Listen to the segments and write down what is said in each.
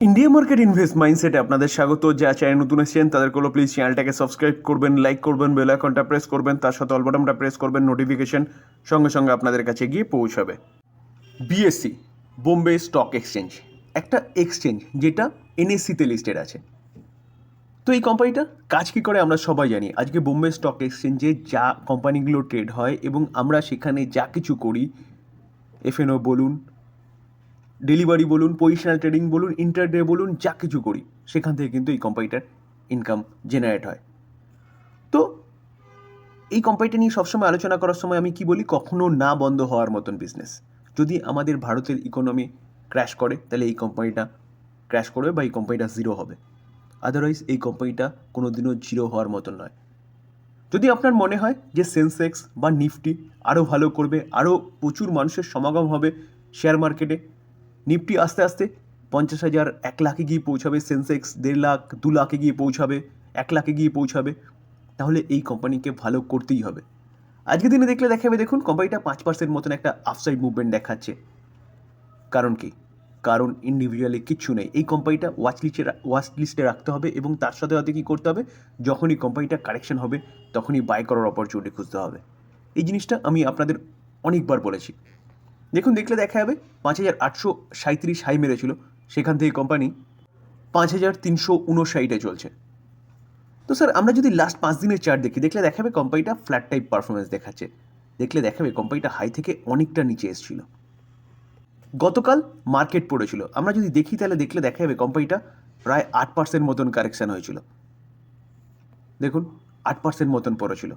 India market invest মাইন্ডসেটে আপনাদের স্বাগত। যা চ্যানেল নতুন এসেছেন তাদের কোনো প্লিজ চ্যানেলটাকে সাবস্ক্রাইব করবেন লাইক করবেন বেল আইকনটা প্রেস করবেন, তার সাথে অল বাটনটা প্রেস করবেন নোটিফিকেশন সঙ্গে সঙ্গে আপনাদের কাছে গিয়ে পৌঁছাবে। বিএসসি বোম্বে স্টক এক্সচেঞ্জ একটা এক্সচেঞ্জ যেটা এনএসসিতে লিস্টেড আছে। তো এই কোম্পানিটা কাজ কী করে আমরা সবাই জানি। আজকে বোম্বে স্টক এক্সচেঞ্জে যা কোম্পানিগুলো ট্রেড হয় এবং আমরা সেখানে যা কিছু করি এফএনও বলুন ডেলিভারি বলুন পজিশনাল ট্রেডিং বলুন ইন্টারডে বলুন, যা কিছু করি, সেখান থেকে কিন্তু এই কোম্পানিটার ইনকাম জেনারেট হয়। তো এই কোম্পানিটা নিয়ে সবসময় আলোচনা করার সময় আমি কি বলি, কখনো না বন্ধ হওয়ার মতন বিজনেস যদি আমাদের ভারতের ইকোনমি ক্র্যাশ করে, তাহলে এই কোম্পানিটা ক্র্যাশ করবে বা এই কোম্পানিটা জিরো হবে। আদারওয়াইজ এই কোম্পানিটা কোনো দিনও জিরো হওয়ার মতন নয়। যদি আপনার মনে হয় যে সেন্সেক্স বা নিফটি আরও ভালো করবে আরও প্রচুর মানুষের সমাগম হবে শেয়ার মার্কেটে নিফটি আস্তে আস্তে পঞ্চাশ হাজার এক লাখে গিয়ে পৌঁছাবে, সেন্সেক্স দেড় লাখ, দু লাখে গিয়ে পৌঁছাবে, এক লাখে গিয়ে পৌঁছাবে। তাহলে এই কোম্পানিকে ভালো করতেই হবে। আজকের দিনে দেখলে দেখাবে, দেখুন কোম্পানিটা পাঁচ পার্সেন্ট মতন একটা আফসাইড মুভমেন্ট দেখাচ্ছে। কারণ কি? কারণ ইন্ডিভিজুয়ালি কিচ্ছু নেই। এই কোম্পানিটা ওয়াচ লিস্টে ওয়াচ লিস্টে রাখতে হবে এবং তার সাথে সাথে কী করতে হবে? যখনই কোম্পানিটা কারেকশন হবে, তখনই বাই করার অপরচুনিটি খুঁজতে হবে। এই জিনিসটা আমি আপনাদের অনেকবার বলেছি। দেখুন, দেখলে দেখা যাবে পাঁচ হাজার আটশো সাঁত্রিশ হাই মেরেছিল। সেখান থেকে কোম্পানি পাঁচ হাজার তিনশো উনষাটে চলছে। তো স্যার আমরা যদি লাস্ট পাঁচ দিনের চার্ট দেখি, দেখলে দেখাবে কোম্পানিটা ফ্ল্যাট টাইপ পারফরমেন্স দেখাচ্ছে। দেখলে দেখাবে কোম্পানিটা হাই থেকে অনেকটা নিচে এসেছিল। গতকাল মার্কেট পড়েছিল। আমরা যদি দেখি, তাহলে দেখলে দেখা যাবে কোম্পানিটা প্রায় আট পার্সেন্ট মতন কারেকশান হয়েছিল। দেখুন, আট পার্সেন্ট মতন পড়েছিল।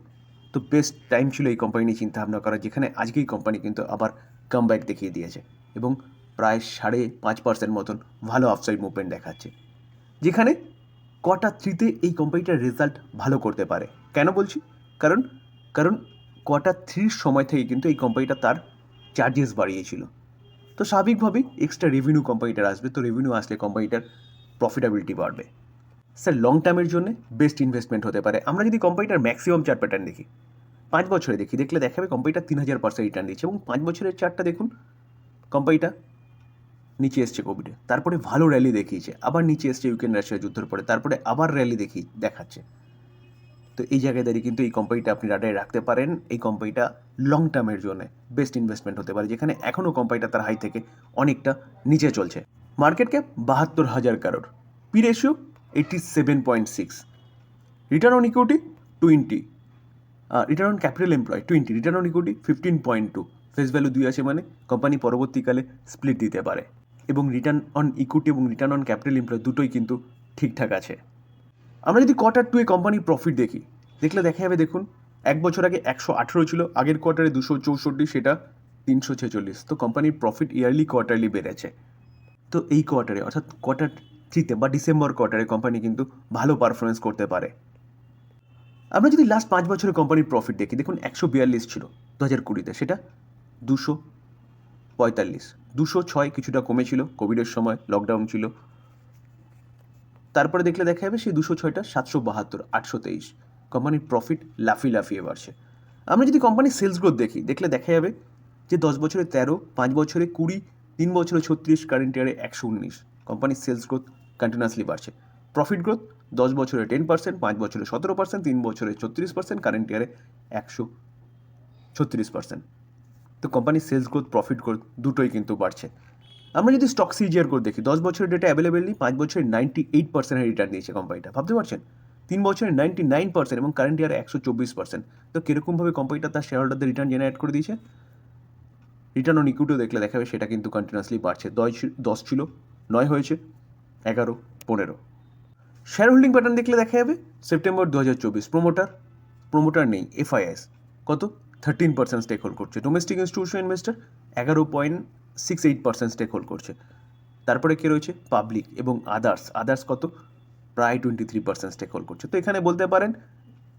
তো বেস্ট টাইম ছিল এই কোম্পানি নিয়ে চিন্তা ভাবনা করার, যেখানে আজকেই কোম্পানি কিন্তু আবার কাম দেখিয়ে দিয়েছে এবং প্রায় সাড়ে পাঁচ পার্সেন্ট মতন ভালো আফসাইড মুভমেন্ট দেখাচ্ছে। যেখানে কটা থ্রিতে এই কোম্পানিটার রেজাল্ট ভালো করতে পারে। কেন বলছি? কারণ কারণ কটা থ্রির সময় থেকে কিন্তু এই কোম্পানিটা তার চার্জেস বাড়িয়েছিল। তো স্বাভাবিকভাবেই এক্সট্রা রেভিনিউ কোম্পানিটার আসবে, তো রেভিনিউ আসলে কোম্পানিটার প্রফিটেবিলিটি বাড়বে। স্যার লং টার্মের জন্য বেস্ট ইনভেস্টমেন্ট হতে পারে। আমরা যদি কোম্পানিটার ম্যাক্সিমাম চার্ট প্যাটার্ন দেখি পাঁচ বছরে দেখি, দেখলে দেখাবে কোম্পানিটা তিন হাজার পার্সেন্ট রিটার্ন দিচ্ছে এবং পাঁচ বছরের চার্টটা দেখুন কোম্পানিটা নিচে এসছে কোভিডে তারপরে ভালো র্যালি দেখিয়েছে, আবার নিচে এসছে ইউক্রেন রাশিয়া যুদ্ধের পরে, তারপরে আবার র্যালি দেখি, দেখাচ্ছে। তো এই জায়গায় দাঁড়িয়ে কিন্তু এই কোম্পানিটা আপনি রাডারে রাখতে পারেন, এই কোম্পানিটা লং টার্মের জন্য বেস্ট ইনভেস্টমেন্ট হতে পারে, যেখানে এখনও কোম্পানিটা তার হাই থেকে অনেকটা নিচে চলছে। মার্কেট ক্যাপ বাহাত্তর হাজার crore P ratio eighty seven point six return on equity twenty return on capital employ twenty return on equity fifteen point two face value দুই আছে মানে কোম্পানি পরবর্তীকালে স্প্লিট দিতে পারে। এবং রিটার্ন অন ইকুইটি এবং রিটার্ন অন ক্যাপিটাল এমপ্লয় দুটোই কিন্তু ঠিকঠাক আছে। আমরা যদি কোয়ার্টার টু এ কোম্পানির প্রফিট দেখি, দেখলে দেখা যাবে দেখুন, এক বছর আগে একশো আঠেরো ছিল, আগের কোয়ার্টারে দুশো চৌষট্টি, সেটা তিনশো ছেচল্লিশ। তো কোম্পানির প্রফিট ইয়ারলি কোয়ার্টারলি বেড়েছে। তো এই কোয়ার্টারে অর্থাৎ কোয়ার্টার থ্রিতে বা ডিসেম্বর কোয়ার্টারে কোম্পানি কিন্তু ভালো পারফরমেন্স করতে পারে। আমরা যদি লাস্ট পাঁচ বছরের কোম্পানির প্রফিট দেখি, দেখুন একশো বিয়াল্লিশ ছিল দু হাজার কুড়িতে, সেটা দুশো পঁয়তাল্লিশ। দুশো ছয় কিছুটা কমেছিল কোভিডের সময় লকডাউন ছিল। তারপরে দেখলে দেখা যাবে সেই দুশো ছয়টা সাতশো বাহাত্তর, আটশো তেইশ। কোম্পানির প্রফিট লাফিয়ে লাফিয়ে বাড়ছে। আমরা যদি কোম্পানির সেলস গ্রোথ দেখি, দেখলে দেখা যাবে যে দশ বছরে তেরো, পাঁচ বছরে কুড়ি, তিন বছরে ছত্রিশ কারেন্ট ইয়ারে একশো উনিশ। কোম্পানির সেলস গ্রোথ কন্টিনিউয়াসলি বাড়ছে। প্রফিট গ্রোথ দশ বছরে টেন পার্সেন্ট পাঁচ বছরে সতেরো পার্সেন্ট তিন বছরে ছত্রিশ পার্সেন্ট কারেন্ট ইয়ারে একশো ছত্রিশ পার্সেন্ট তো কোম্পানির সেলস গ্রোথ প্রফিট গ্রোথ দুটোই কিন্তু বাড়ছে। আমরা যদি স্টক সিজিআর করে দেখি, দশ বছরের ডেটা অ্যাভেলেবেল নেই, পাঁচ বছরে নাইনটি এইট পার্সেন্টের রিটার্ন দিয়েছে কোম্পানিটা ভাবতে পারছেন? তিন বছরে নাইনটি নাইন পার্সেন্ট এবং কারেন্ট ইয়ারে একশো চব্বিশ পার্সেন্ট তো কীরকমভাবে কোম্পানিটা তার শেয়ার হোল্ডারদের রিটার্ন জেনারেট করে দিয়েছে? রিটার্ন অন ইকুইটিও দেখলে দেখাবে, সেটা কিন্তু কন্টিনিউয়াসলি বাড়ছে। দশ দশ ছিল, নয় হয়েছে, এগারো, পনেরো। শেয়ার হোল্ডিং প্যাটার্ন দেখলে দেখা যাবে। সেপ্টেম্বর দু হাজার চব্বিশ প্রোমোটার প্রোমোটার নেই এফআইএস কত? থার্টিন পার্সেন্ট স্টেক হোল্ড করছে। ডোমেস্টিক ইনস্টিটিউশন ইনভেস্টার এগারো point six eight percent stake hold করছে। তারপরে কে রয়েছে? পাবলিক এবং আদার্স আদার্স কত? প্রায় twenty three percent stake hold করছে। তো এখানে বলতে পারেন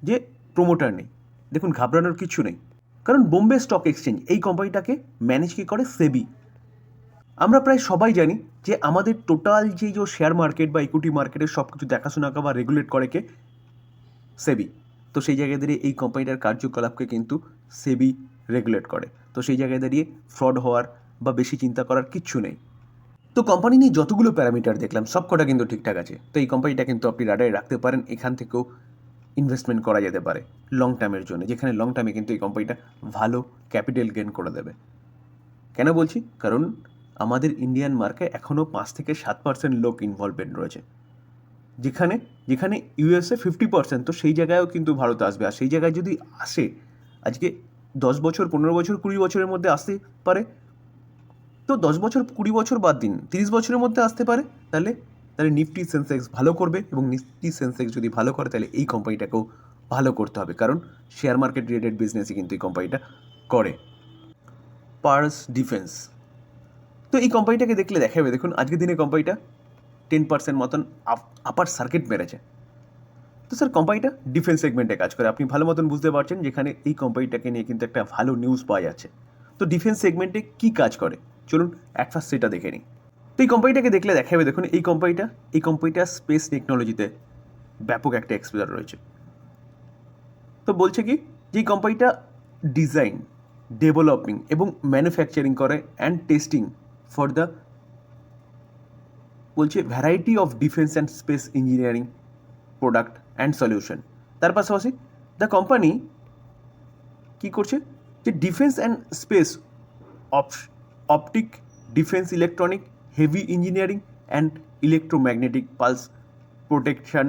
যে প্রোমোটার নেই। দেখুন, ঘাবড়ানোর কিছু নেই। কারণ বোম্বে স্টক এক্সচেঞ্জ এই কোম্পানিটাকে ম্যানেজ কি করে? সেবি আমরা প্রায় সবাই জানি যে আমাদের টোটাল যে যে শেয়ার মার্কেট বা ইকুইটি মার্কেটের সব কিছু দেখাশোনা বা রেগুলেট করে কে? সেবি তো সেই জায়গায় দাঁড়িয়ে এই কোম্পানিটার কার্যকলাপকে কিন্তু সেবি রেগুলেট করে। তো সেই জায়গায় দাঁড়িয়ে ফ্রড হওয়ার বা বেশি চিন্তা করার কিচ্ছু নেই। তো কোম্পানি নিয়ে যতগুলো প্যারামিটার দেখলাম, সব কটা কিন্তু ঠিকঠাক আছে। তো এই কোম্পানিটা কিন্তু আপনি রাডারে রাখতে পারেন, এখান থেকেও ইনভেস্টমেন্ট করা যেতে পারে লং টার্মের জন্য। যেখানে লং টার্মে কিন্তু এই কোম্পানিটা ভালো ক্যাপিটাল গেন করে দেবে। কেন বলছি? কারণ আমাদের ইন্ডিয়ান মার্কে এখনও পাঁচ থেকে সাত পার্সেন্ট লোক ইনভলভমেন্ট রয়েছে। যেখানে যেখানে ইউএসএ ফিফটি পার্সেন্ট তো সেই জায়গায়ও কিন্তু ভারত আসবে। আর সেই জায়গায় যদি আসে, আজকে দশ বছর, পনেরো বছর, কুড়ি বছরের মধ্যে আসতে পারে, তো দশ বছর, কুড়ি বছর বাদ দিন। তিরিশ বছরের মধ্যে আসতে পারে, তাহলে তাহলে নিফটি সেন্সেক্স ভালো করবে এবং নিফটি সেন্সেক্স যদি ভালো করে, তাহলে এই কোম্পানিটাকেও ভালো করতে হবে। কারণ শেয়ার মার্কেট রিলেটেড বিজনেসই কিন্তু এই কোম্পানিটা করে। পার্স ডিফেন্স তো এই কোম্পানিটাকে দেখলে দেখা যাবে দেখুন, আজকের দিনে কোম্পানিটা টেন পার্সেন্ট মতন আপার সার্কিট মেরেছে। তো স্যার কোম্পানিটা ডিফেন্স সেগমেন্টে কাজ করে। আপনি ভালো মতন বুঝতে পারছেন যেখানে এই কোম্পানিটাকে নিয়ে কিন্তু একটা ভালো নিউজ পাওয়া যাচ্ছে। তো ডিফেন্স সেগমেন্টে কী কাজ করে? চলুন, এক ফার্স্ট সেটা দেখে নিই। তো এই কোম্পানিটাকে দেখলে দেখা যাবে দেখুন, এই কোম্পানিটা এই কোম্পানিটা স্পেস টেকনোলজিতে ব্যাপক একটা এক্সপোজার রয়েছে। তো বলছে কি, যে কোম্পানিটা ডিজাইন ডেভেলপিং এবং ম্যানুফ্যাকচারিং করে অ্যান্ড টেস্টিং ফর দ্য বলছে variety of defence and space engineering product and solution তার পাশাপাশি দ্য কোম্পানি কী করছে? যে defence and space optic defence electronic heavy engineering and electromagnetic pulse protection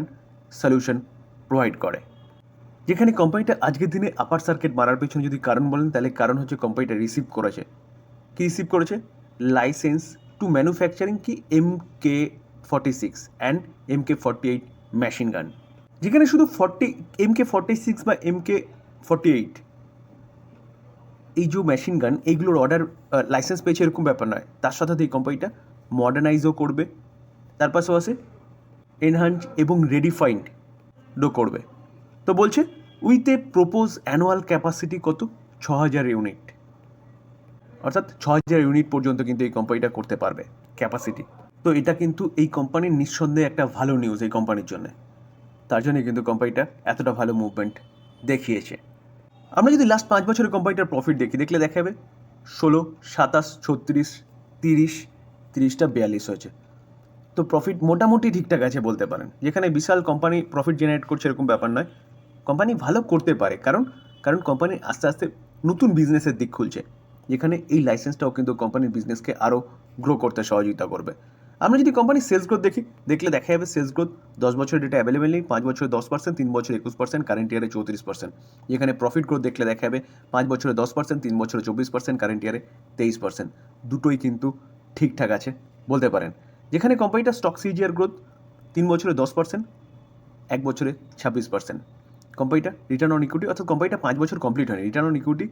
solution provide করে। যেখানে কোম্পানিটা আজকের দিনে আপার সার্কিট মারার পেছনে যদি কারণ বলেন, তাহলে কারণ হচ্ছে কোম্পানিটা রিসিভ করেছে। কি রিসিভ করেছে? Forty six and M K forty eight machine gun যেখানে শুধু forty M K forty six বা এম কে ফর্টি এইট এই যে মেশিন গান এইগুলোর অর্ডার লাইসেন্স পেয়েছে এরকম ব্যাপার নয়। তার সাথে এই কোম্পানিটা মডার্নাইজও করবে। তার পাশাপাশি এনহান্স এবং রেডিফাইন্ড ডো করবে। তো বলছে with a propose annual capacity কত? ছ হাজার ইউনিট অর্থাৎ ছ হাজার ইউনিট পর্যন্ত কিন্তু এই কোম্পানিটা করতে পারবে ক্যাপাসিটি তো এটা কিন্তু এই কোম্পানির নিঃসন্দেহে একটা ভালো নিউজ এই কোম্পানির জন্য। তার জন্য কিন্তু কোম্পানিটা এতটা ভালো মুভমেন্ট দেখিয়েছে। আমরা যদি লাস্ট পাঁচ বছরের কোম্পানিটার প্রফিট দেখি, দেখলে দেখা যাবে ষোলো, সাতাশ, ছত্রিশ, তিরিশ, তিরিশটা বিয়াল্লিশ হয়েছে। তো প্রফিট মোটামুটি ঠিকঠাক আছে বলতে পারেন। যেখানে বিশাল কোম্পানি প্রফিট জেনারেট করছে এরকম ব্যাপার নয়। কোম্পানি ভালো করতে পারে, কারণ কারণ কোম্পানি আস্তে আস্তে নতুন বিজনেসের দিক খুলছে। যেখানে এই লাইসেন্সটাও কিন্তু কোম্পানির বিজনেসকে আরও গ্রো করতে সহযোগিতা করবে। আমরা যদি কোম্পানির সেলস গ্রোথ দেখি, দেখলে দেখা যাবে সেলস গ্রোথ দশ বছরের ডেটা অ্যাভেলেবেল নেই, পাঁচ বছরে দশ পার্সেন্ট তিন বছরে একুশ পার্সেন্ট কারেন্ট ইয়ারে চৌত্রিশ পার্সেন্ট যেখানে প্রফিট গ্রোথ দেখলে দেখা যাবে পাঁচ বছরে দশ পার্সেন্ট তিন বছরে চব্বিশ পার্সেন্ট কারেন্ট ইয়ারে তেইশ পার্সেন্ট দুটোই কিন্তু ঠিকঠাক আছে বলতে পারেন। যেখানে কোম্পানিটা স্টক সিজিআর গ্রোথ তিন বছরে দশ পার্সেন্ট এক বছরে ছাব্বিশ পার্সেন্ট কোম্পানিটা রিটার্ন অন ইকুইটি অর্থাৎ কোম্পানিটা পাঁচ বছর কমপ্লিট হয়নি রিটার্ন অন ইকুইটি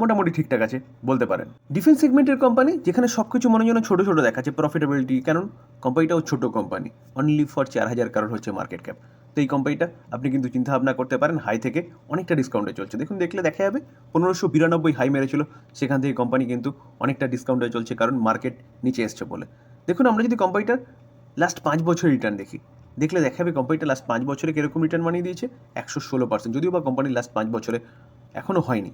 মোটামুটি ঠিকঠাক আছে, বলতে পারেন। ডিফেন্স সেগমেন্টের কোম্পানি যেখানে সব কিছু মনে যেন ছোটো ছোটো দেখাচ্ছে প্রফিটেবিলিটি কারণ কোম্পানিটাও ছোটো কোম্পানি অনলি ফর চার হাজার কারণ হচ্ছে মার্কেট ক্যাপ তো এই কোম্পানিটা আপনি কিন্তু চিন্তাভাবনা করতে পারেন হাই থেকে অনেকটা ডিসকাউন্টে চলছে। দেখুন, দেখলে দেখা যাবে, পনেরোশো বিরানব্বই হাই মেরেছিল, সেখান থেকে কোম্পানি কিন্তু অনেকটা ডিসকাউন্টে চলছে, কারণ মার্কেট নিচে এসছে বলে। দেখুন, আমরা যদি কোম্পানিটার লাস্ট পাঁচ বছরের রিটার্ন দেখি, দেখলে দেখা যাবে কোম্পানিটা লাস্ট পাঁচ বছরে কীরকম রিটার্ন বানিয়ে দিয়েছে? একশো ষোলো পার্সেন্ট যদিও বা কোম্পানির লাস্ট পাঁচ বছরে এখনও হয়নি।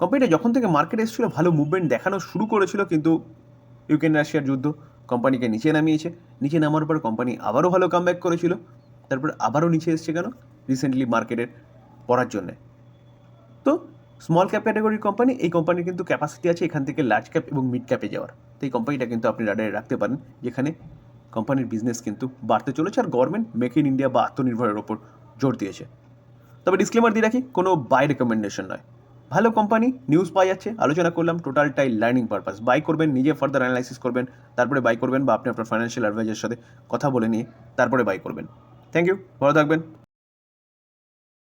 কোম্পানিটা যখন থেকে মার্কেট এসেছিল, ভালো মুভমেন্ট দেখানো শুরু করেছিল কিন্তু ইউক্রেন রাশিয়ার যুদ্ধ কোম্পানিকে নিচে নামিয়েছে। নিচে নামার পর কোম্পানি আবারও ভালো কামব্যাক করেছিল। তারপর আবারও নিচে এসছে কেন? রিসেন্টলি মার্কেটের পড়ার জন্যে। তো স্মল ক্যাপ ক্যাটাগরির কোম্পানি এই কোম্পানির কিন্তু ক্যাপাসিটি আছে এখান থেকে লার্জ ক্যাপ এবং মিড ক্যাপে যাওয়ার। তো এই কোম্পানিটা কিন্তু আপনি রাডারে রাখতে পারেন, যেখানে কোম্পানির বিজনেস কিন্তু বাড়তে চলেছে আর গভর্নমেন্ট মেক ইন ইন্ডিয়া বা আত্মনির্ভরের ওপর জোর দিয়েছে। তবে ডিসক্লেমার দিয়ে রাখি, কোনো বাই রেকমেন্ডেশন নয়। ভালো কোম্পানি নিউজ পাওয়া যাচ্ছে। আলোচনা করলাম টোটালটাই লার্নিং পারপাস বাই করবেন, নিজে ফার্দার অ্যানালাইসিস করবেন, তারপরে বাই করবেন বা আপনি আপনার ফাইন্যান্সিয়াল অ্যাডভাইজারের সাথে কথা বলে নিয়ে তারপরে বাই করবেন। থ্যাংক ইউ ভালো থাকবেন।